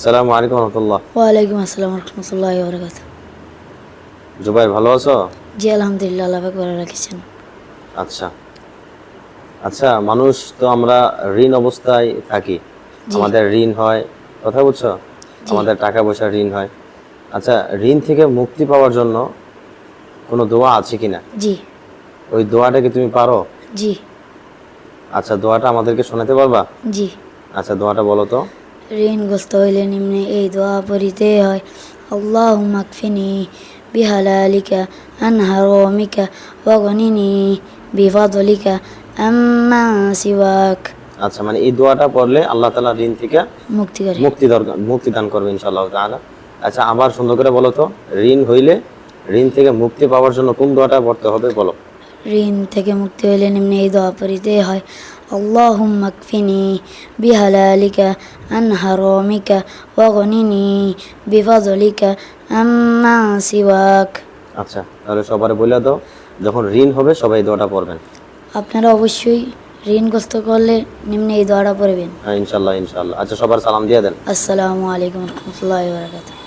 আসসালামু আলাইকুম রহমতুল্লাহ। ওয়ালাইকুম আসসালাম রহমতুল্লাহ বরকাত জুবাই ভালো আছো? জি আলহামদুলিল্লাহ আল্লাহ ভালো রাখেছেন। আচ্ছা। আচ্ছা মানুষ তো আমরা ঋণ অবস্থায় থাকি। আমাদের ঋণ হয় কথা বুঝছ আমাদের টাকা পয়সা ঋণ হয়। আচ্ছা ঋণ থেকে মুক্তি পাওয়ার জন্য কোনো দোয়া আছে কিনা? জি। ওই দোয়াটা কি তুমি পারো? জি। আচ্ছা দোয়াটা আমাদেরকে শোনাতে পারবা? জি। আচ্ছা দোয়াটা বলো তো। ঋণগ্রস্ত হইলে নিম্নে এই দোয়া পড়িতে হয় আল্লাহ মাকফিনি বিহালালিকা আন হারমিকা ওগনিনি বিফাদলিকা আম্মা সিওয়াক। আচ্ছা মানে এই দোয়াটা পড়লে আল্লাহ তালা ঋণ থেকে মুক্তি করে। মুক্তি দরকার মুক্তি দান করবে ইনশাআল্লাহ তাআলা। আচ্ছা আবার সুন্দর করে বলো তো ঋণ হইলে ঋণ থেকে মুক্তি পাওয়ার জন্য কোন দোয়াটা পড়তে হবে বলো? ঋণ থেকে মুক্তি হইলে নিম্নে এই দোয়া পড়িতে হয় আল্লাহ মাকফিনি বিহালালিকা আন হারমিকা ওগনিনি বিফাদলিকা আম্মা সিওয়াক আচ্ছা তাহলে সবার বলে দাও যখন ঋণ হবে সবাই দোয়াটা পড়বেন। আপনারা অবশ্যই ঋণগ্রস্ত করলে নিম্নে এই দোয়াটা পড়বেন। হ্যাঁ ইনশাল্লাহ ইনশাল্লাহ। আচ্ছা সবার সালাম দিয়ে দেন। আসসালামু আলাইকুম রহমতুল্লাহ বারকাত